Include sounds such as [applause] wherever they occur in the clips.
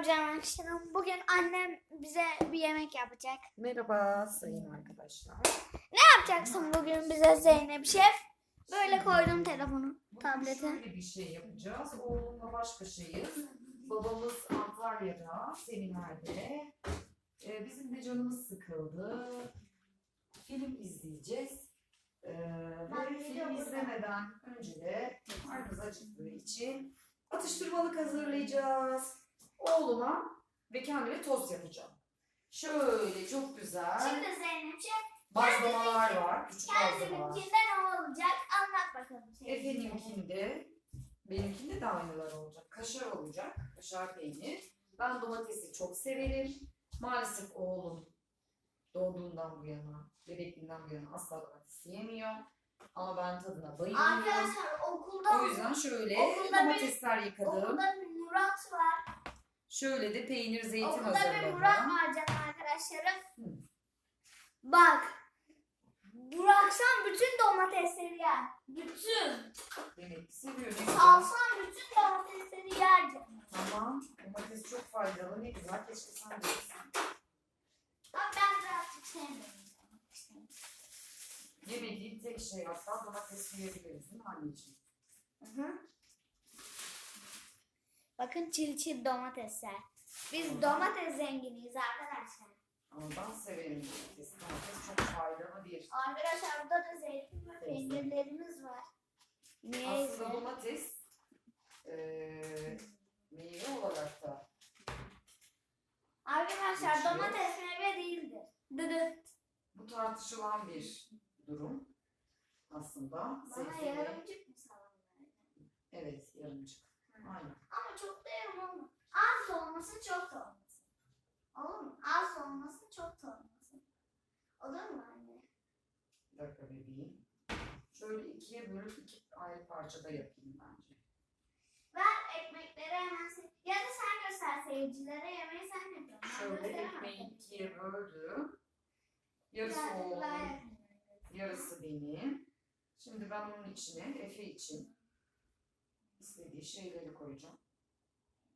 Merhaba arkadaşlarım. Bugün annem bize bir yemek yapacak. Merhaba sayın arkadaşlar. Ne yapacaksın bugün bize Zeynep Şef? Böyle koydum telefonu, Bugün tableti. şöyle bir şey yapacağız. Oğlumla baş başayız. Babamız Antalya'da, Seminler'de. Ee, bizim de canımız sıkıldı. Film izleyeceğiz. Ee, böyle film izlemeden önce de karnımız acıktığı için atıştırmalık hazırlayacağız. Oğluma ve kendime tost yapacağım. Şöyle çok güzel Şimdi Zeynep Şef bazlamalar var. Küçük bazlamalar. kendiminkinde ne olacak anlat bakalım. Efendinkinde, benimkinde de aynılar olacak. Kaşar olacak, kaşar peynir. Ben domatesi çok severim. Maalesef oğlum doğduğundan bu yana, bebekliğinden bu yana asla domates yemiyor. Ama ben tadına bayılıyorum. Arkadaşlar okulda O yüzden şöyle Okulda bir- domatesler yıkadım. okulda bir Murat var. Şöyle de peynir zeytin Okulda bir hazırladım. Murat var canım arkadaşlarım. Hı. Bak. Bıraksan bütün domatesleri yer. Bütün. Demek ki seviyorum. Alsan bütün domatesleri yer canım. Tamam. Domates çok faydalı. Ne güzel. Keşke sen de yesin. Ama ben birazcık sevmiyorum. Yemediği tek şey hatta domates yiyebiliriz değil mi anneciğim? Hı hı. Bakın çil çil domatesler. Biz Hı. domates zenginiyiz arkadaşlar. Ama ben severim domates. Domates çok faydalı bir. Arkadaşlar burada da zeytin ve peynirlerimiz var. Niye? Aslında domates eee meyve olarak da Arkadaşlar Geçiyor. domates meyve değildir. Dıdıt. bu tartışılan bir durum. Aslında Bana yarımcık mı salam verdin? Evet yarımcık. Aynen. Ama çok da yarım. Az olması çok da olmasın. Olur mu? Az olması çok da olmasın. Olur mu anne? Bir dakika bebeğim. Şöyle ikiye bölüp iki ayrı parçada yapayım bence. Ver ekmekleri hemen se- Ya da sen göster seyircilere yemeği sen yapıyorsun. Şöyle ekmeği ikiye böldüm. Yarısı oğlum, yarısı benim. Şimdi ben onun içine Efe için istediği şeyleri koyacağım.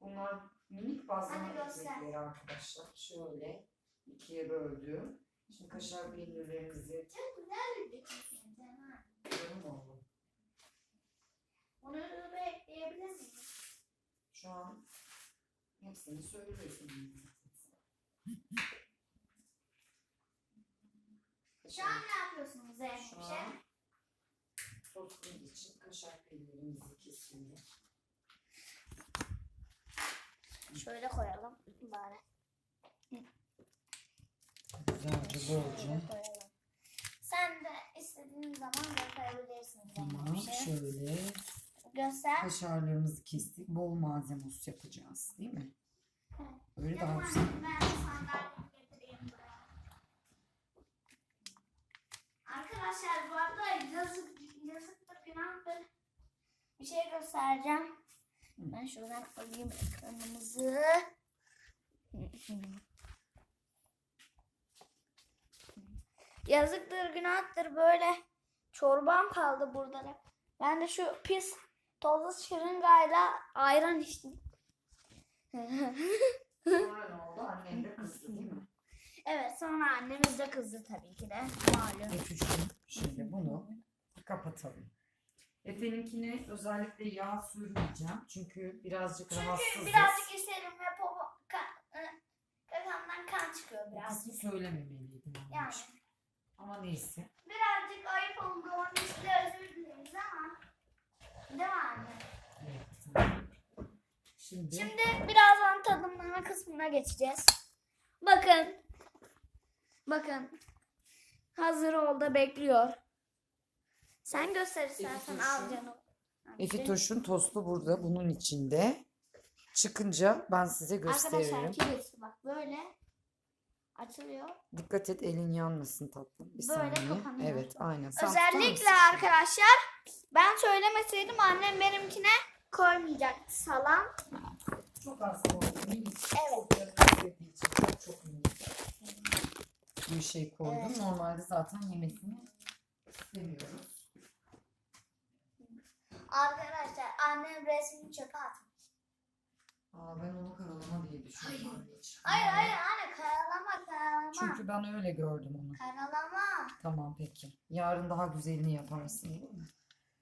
Bunlar minik bazlama ekmekleri arkadaşlar. Şöyle ikiye böldüm. Şimdi kaşar peynirlerimizi Çok güzel bir dikmişsin canım. canım oğlum. Bunu da ekleyebilir miyim? Şu an hepsini söylüyorsun. Şu an ne yapıyorsunuz Zeynep? Şu an tostumuz için kaşar peynirimizi kesiyoruz. Şöyle koyalım bari. Güzelce Şöyle koyalım. Sen de istediğin zaman da koyabilirsin Tamam. Şey. şöyle Göster. kaşarlarımızı kestik. Bol malzemos yapacağız değil mi? Evet. Öyle daha güzel. ben sandalyemi getireyim buraya. Arkadaşlar bu arada yazık, yazıktır günahtır. Bir şey göstereceğim. Ben şuradan alayım ekranımızı. Yazıktır günahtır böyle çorbam kaldı burada da. Ben de şu pis tozlu şırıngayla ayran içtim. Sonra ne oldu? [laughs] Annem de kızdı değil mi? Evet sonra annemiz de kızdı tabii ki de. Malum. Efe'cim şimdi bunu kapatalım. Efe'ninkine özellikle yağ sürmeyeceğim. Çünkü birazcık Çünkü rahatsızız. birazcık isterim ve popo, kan, ı, kakamdan kan çıkıyor biraz. kısmı söylememeliydim Yani anneciğim. Ama neyse. birazcık ayıp oldu onun için de özür dileriz ama. Değil mi anne? Evet, tamam. Şimdi, Şimdi birazdan tadımlama kısmına geçeceğiz. Bakın. Bakın. Hazır oldu bekliyor. Sen göster istersen al canım. Efitoş'un tostu burada bunun içinde. Çıkınca ben size gösteririm. Arkadaşlar kilisi bak böyle açılıyor. Dikkat et elin yanmasın tatlım. Bir Böyle saniye. kapanıyor. Evet aynen. Sen tutar Özellikle mısın? arkadaşlar ben söylemeseydim annem benimkine koymayacaktı salam. Çok az koydum. Evet. Çok. Bir şey koydum. Evet. Normalde zaten yemesini istemiyoruz. Arkadaşlar annem resmini çöpe atmış. Aa, ben onu karalama diye düşündüm anneciğim. Hayır hayır anne karalama karalama. Çünkü ben öyle gördüm onu. Karalama. Tamam peki. Yarın daha güzelini yaparsın değil mi?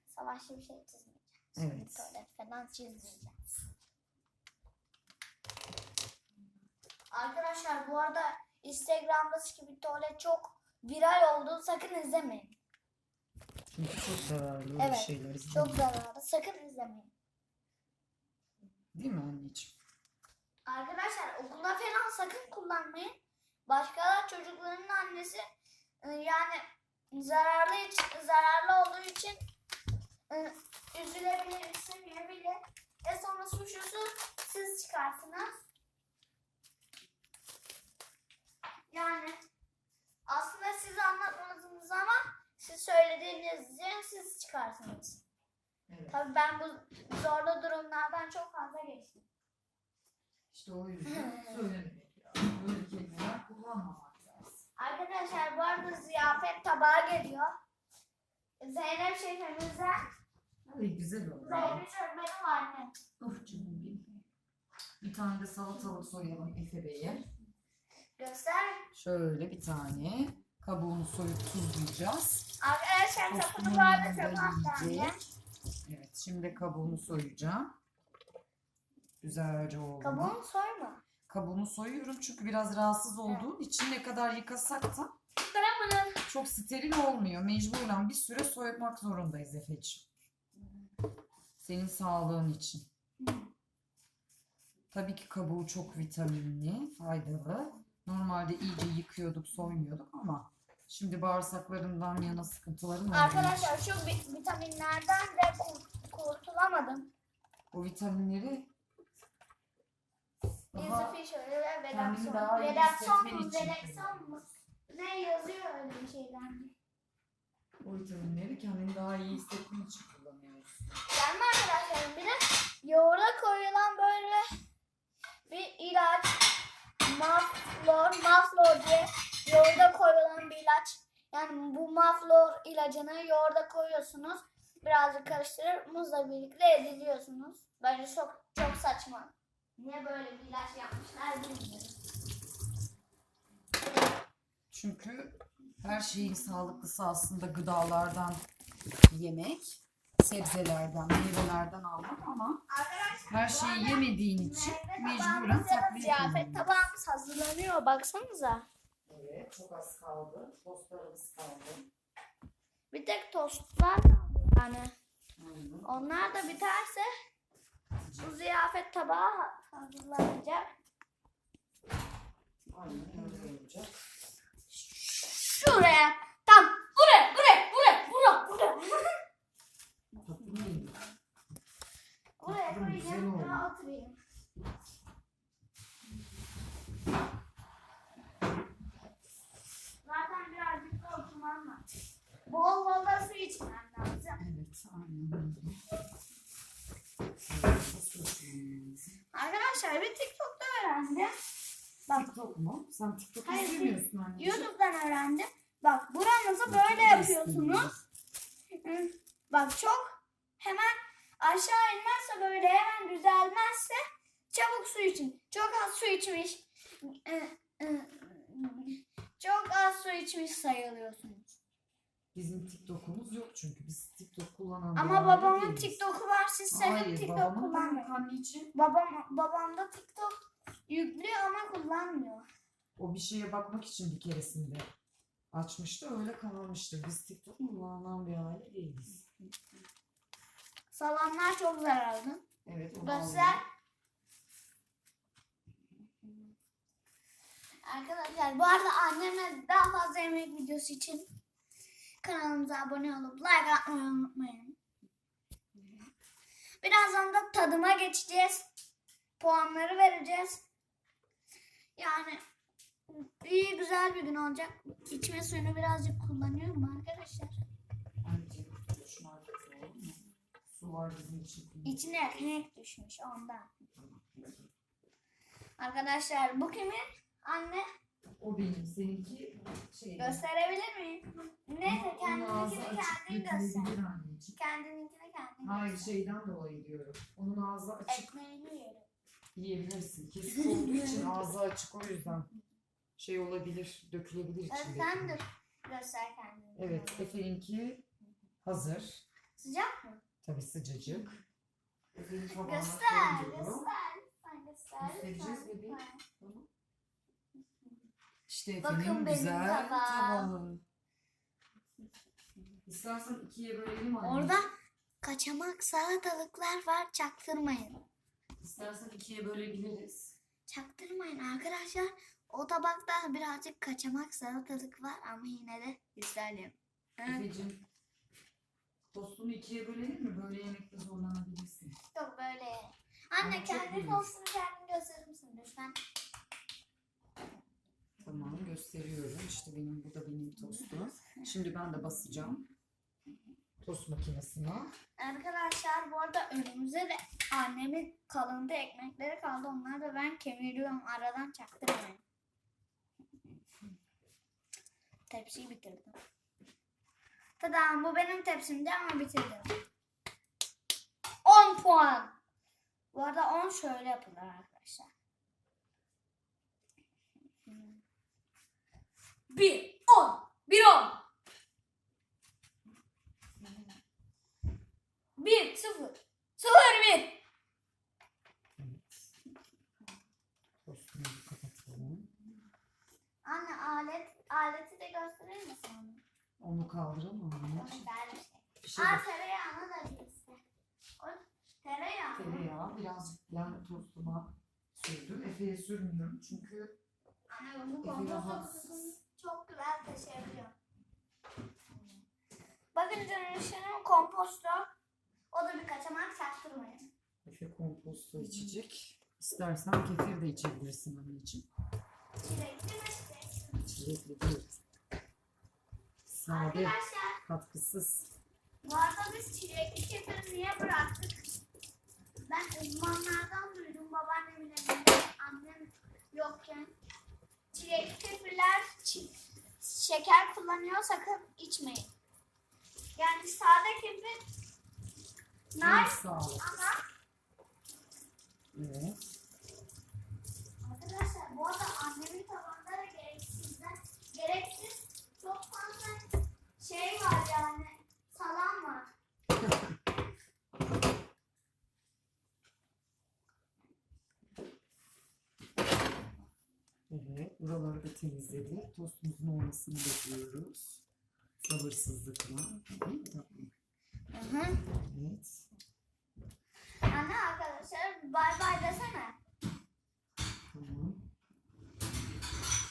Savaşlı bir şey çizmeyeceğim. Evet. Tuvalet falan çizmeyeceğim. Arkadaşlar bu arada Instagram'da bir tuvalet çok viral oldu. Sakın izlemeyin. Çünkü çok zararlı öyle Evet, şeyler. Çok izlemek. zararlı. Sakın izlemeyin. Değil mi anneciğim? Arkadaşlar okulda falan sakın kullanmayın. Başka çocukların annesi e, yani zararlı için, zararlı olduğu için e, üzülebilir, istemeyebilir. Ve sonra suçlusu siz çıkarsınız. Yani aslında siz anlatmadınız ama siz söylediğiniz için siz çıkarsınız. Evet. Tabii ben bu zorlu durumlardan çok fazla geçtim. İşte o yüzden [laughs] söylememek lazım. Böyle kelimeler kullanmamak lazım. Arkadaşlar bu arada ziyafet tabağı geliyor. Zeynep şefimizden. Ay güzel oldu. Zeynep şef benim annem. Of canım benim. Bir tane de salatalık soyalım Efe Bey'e. Göster. Şöyle bir tane. Kabuğunu soyup tuzlayacağız. Arkadaşlar sapını attı annem. yiyecek. Evet şimdi kabuğunu soyacağım. Güzelce oldu. Kabuğunu soyma. Kabuğunu soyuyorum çünkü biraz rahatsız olduğum için ne kadar yıkasak da çok steril olmuyor. Mecburen bir süre soymak zorundayız Efe'ciğim. Senin sağlığın için. Tabii ki kabuğu çok vitaminli, faydalı. Normalde iyice yıkıyorduk, soymuyorduk ama şimdi bağırsaklarından yana sıkıntılarım için Arkadaşlar şu vi- vitaminlerden de kur- kurtulamadım. o vitaminleri daha Fisher ve kendini daha iyi Relaxon hissetmen mu? için Relaxon mu? Ne yazıyor öyle bir şeyler mi? o vitaminleri kendini daha iyi hissetmen için kullanıyoruz. Gelme arkadaşlarım bir de yoğurda koyulan böyle bir ilaç Maflor, Maflor diye yoğurda koyulan bir ilaç. Yani bu Maflor ilacını yoğurda koyuyorsunuz. Birazcık karıştırıp muzla birlikte ediliyorsunuz. Bence çok çok saçma. Niye böyle bir ilaç yapmışlar bilmiyorum. Çünkü her şeyin sağlıklısı aslında gıdalardan yemek, sebzelerden, meyvelerden almak ama Arkadaşlar her şeyi yemediğin için mecburen takviye ziyafet tabağımız hazırlanıyor. Baksanıza. Çok az kaldı. Tostlarımız kaldı. Bir tek tostlar kaldı yani. Aynen. Onlar da biterse bu ziyafet tabağı ha- hazırlanacak. Aynen öyle olacak. Şuraya. Tam buraya, buraya, buraya, buraya, buraya. Buraya koyacağım, buraya oturayım. Zaten birazcık da oturmam lazım. Bol bol da su içmem lazım. Evet, aynen öyle. Evet, nasıl yapıyoruz? Arkadaşlar bir TikTok'ta öğrendim. Bak. TikTok mu? Sen TikTok Hayır, izlemiyorsun anneciğim. YouTube'dan öğrendim. Bak buranızı böyle yapıyorsunuz. Bak çok hemen aşağı inmezse böyle hemen düzelmezse çabuk su için. Çok az su içmiş. ı, ı, Çok az su içmiş sayılıyorsunuz. Bizim TikTok'umuz yok çünkü biz TikTok kullanan Ama babamın. TikTok'u var. Siz sakın Hayır, TikTok babamın da kullanmayın. yok anneciğim. Babam, babam da TikTok yüklüyor ama kullanmıyor. O bir şeye bakmak için bir keresinde açmıştı öyle kalmıştı. Biz TikTok kullanan bir aile değiliz. Salamlar çok zararlı. Evet. onu Göster. Arkadaşlar bu arada annemle daha fazla yemek videosu için kanalımıza abone olup like atmayı unutmayın. Birazdan da tadıma geçeceğiz. Puanları vereceğiz. Yani iyi güzel bir gün olacak. İçme suyunu birazcık kullanıyorum arkadaşlar. Su var bizim için. İçine ekmek düşmüş ondan. Arkadaşlar bu kimin? Anne O benim seninki şey. gösterebilir miyim? Neyse kendininkini kendin göster. anneciğim. Kendininkini kendin Hayır göster. şeyden dolayı diyorum. Onun ağzı açık Ekmeğini yerim. yiyebilirsin. Kesik olduğu Evet [laughs] ağzı açık o yüzden. Şey olabilir, dökülebilir içinde. sen de göster kendini. Evet, Efe'ninki hazır. Sıcak mı? Tabii sıcacık. Efe'nin tabağına Göster, koyuyorum. göster. Lütfen göster. Göstereceğiz lütfen, bebeğim. lütfen. İşte Bakın Efe'nin benim güzel tabağım. tabağı. İstersen ikiye bölelim anne. Orada kaçamak salatalıklar var. Çaktırmayın. İstersen ikiye bölebiliriz. Çaktırmayın arkadaşlar. O tabakta birazcık kaçamak salatalık var ama yine de güzelim. Efe'cim tostunu ikiye bölelim mi? Böyle yemekte zorlanabilirsin. Yok böyle. Anne kendi tostunu kendin gösterir misin lütfen? Gösteriyorum. İşte benim bu da benim tostum. Şimdi ben de basacağım. Tost makinesine. Arkadaşlar bu arada önümüze de annemin kalındı ekmekleri kaldı. Onları da ben kemiriyorum. Aradan çaktırmayın. Tepsiyi bitirdim. Tadam bu benim tepsimdi ama bitirdim. 10 puan. Bu arada 10 şöyle yapılır arkadaşlar. 1 10 1 10 1 0 0 1 Tostumuzu kapatalım. Anne alet aleti de gösterir misin? Onu kaldıralım mı? Onu ver. Bir şey Aa bak. tereyağını da bir iste. O tereyağı. Tereyağı birazcık ben tostuma sürdüm. Efe'ye sürmüyorum çünkü Anne ben bu Evi komposto rahatsız. Çok güzel taşıyabiliyorum. Bakın Canışı'nın komposto. O da bir kaçamak çaktırmayın. Efe komposto içecek. İstersen kefir de içebilirsin anneciğim. Çilekli mi? Çilekli değil. Sade, Arkadaşlar katkısız. bu arada biz çilekli kefiri niye bıraktık? Ben uzmanlardan duydum babaannemin evinde annem yokken. Çilekli çi- şeker kullanıyor sakın içmeyin. Yani sade Çok nice ama Evet. arkadaşlar bu arada annemin tabağında da gereksizden gereksiz çok fazla şey var yani salam var. Evet. Da temizledik. Tostumuzun olmasını bekliyoruz. Sabırsızlıkla. Hı hı. Evet. Anne arkadaşlar bay bay desene. Tamam.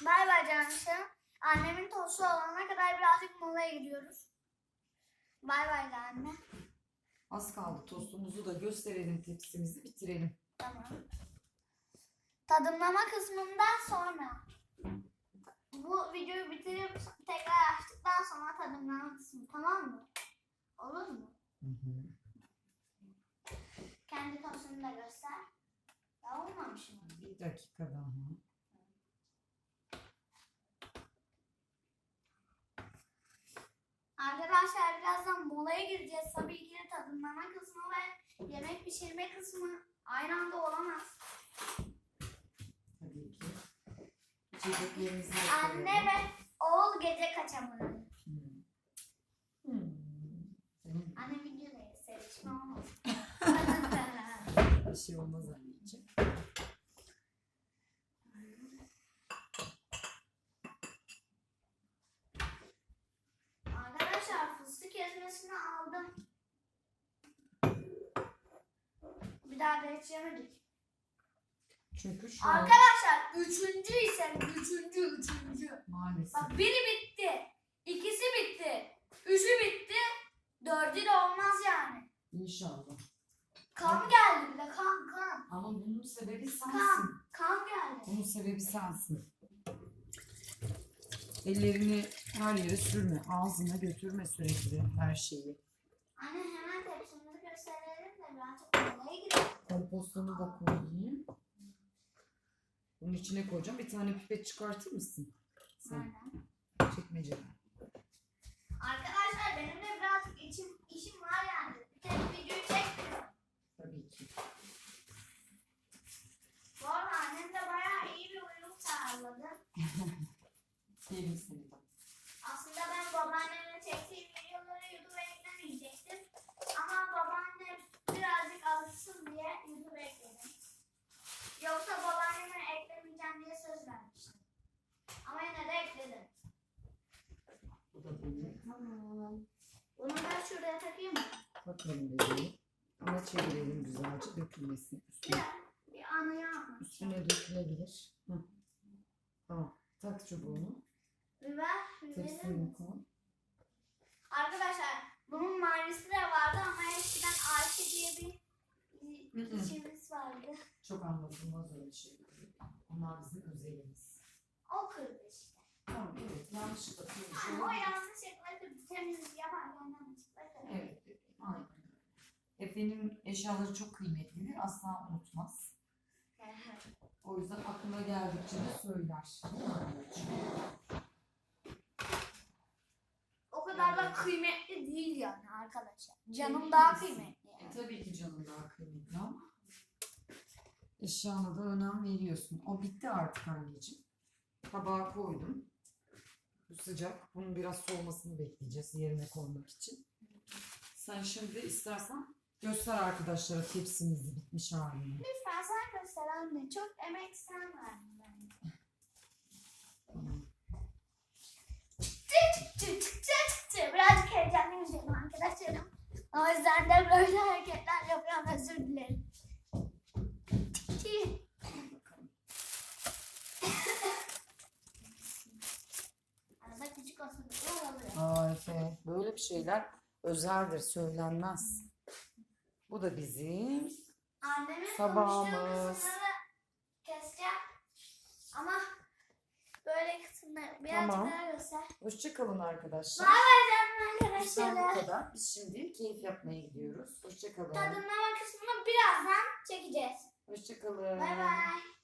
Bay bay canlısın. Annemin tostu olana kadar birazcık molaya gidiyoruz. Bay bay de anne. Az kaldı. Tostumuzu da gösterelim. Tepsimizi bitirelim. Tamam. Tadımlama kısmından sonra. Bu videoyu bitirip tekrar açtıktan sonra tadımlama kısmı tamam mı? Olur mu? Hı hı. Kendi tostunu da göster. Ya olmamış mı? Bir dakika daha. Arkadaşlar birazdan molaya gireceğiz. Tabii ki de tadımlama kısmı ve yemek pişirme kısmı aynı anda olamaz. Tabii ki. İçeceklerimizi de Anne ve oğul gece kaçamağı. Hmm. Hmm. Senin Anne videoda sevişme olmaz. bir şey olmaz anneciğim. Arkadaşlar fıstık ezmesini aldım. Bir daha da hiç yemedik. Çünkü şu an Arkadaşlar üçüncü ise üçüncü üçüncü. maalesef Bak biri bitti. ikisi bitti. Üçü bitti. Dördü de olmaz yani. inşallah. Kan geldi bir de kan kan. Ama bunun sebebi sensin. Kan. Kan geldi. Bunun sebebi sensin. Ellerini her yere sürme. Ağzına götürme sürekli her şeyi. Anne hemen tepsimizi gösterelim de birazcık molaya girelim. Kompostunu da koyayım. Bunun içine koyacağım. Bir tane pipet çıkartır mısın? Sen Nereden? çekmeceden. Arkadaşlar benim de biraz içim, işim var yani. Bir tek videoyu çekmiyorum. Tabii ki. Bu arada annem de bayağı iyi bir uyum sağladı. [laughs] Yerim seni. Mı? Bakalım bebeğim. Ama çevirelim güzelce dökülmesin. Üstüne, bir üstüne dökülebilir. Hı. Tamam. Tak çubuğunu. Biber. Tepsini koy. Arkadaşlar bunun mavisi de vardı ama eskiden Ayşe diye bir Hı hı. içimiz vardı. Çok anlatılmaz öyle şey. Onlar bizim özelimiz. O kırdı işte. Tamam evet yanlışlıkla kırmış Yani o olabilir. yanlışlıkla kırdı. Temizlik yaparken yanlışlıkla kırdı. Evet bebeğim aynen. Efe'nin eşyaları çok kıymetlidir. Asla unutmaz. O yüzden aklına geldikçe de söyler. O kadar da kıymetli değil yani arkadaşlar. Canım daha kıymetli. E, Yani. tabii ki canın daha kıymetli ama eşyana da önem veriyorsun. O bitti artık anneciğim. Tabağa koydum. Bu sıcak. Bunun biraz soğumasını bekleyeceğiz yerine koymak için. Sen şimdi istersen göster arkadaşlara tepsimizi bitmiş halini. Lütfen sen göster anne. Çok emek sen verdin bence. Tamam. Tık tık tık tık. Birazcık heyecanlıyım canım arkadaşlarım. O yüzden de böyle hareketler yapıyorum. Özür dilerim. [laughs] Arada küçük olsun. Aa Efe, böyle bir şeyler özeldir, söylenmez. Bu da bizim Annemin Sabahımız. kısımları keseceğim. Ama böyle kısımları birazcık Tamam. daha göster. Hoşçakalın arkadaşlar. Bay bay canım Bizden bu arkadaşlar. kadar. Biz şimdi keyif yapmaya gidiyoruz. Hoşçakalın. Tadımlama kısmını birazdan çekeceğiz. Hoşçakalın. Bay bay.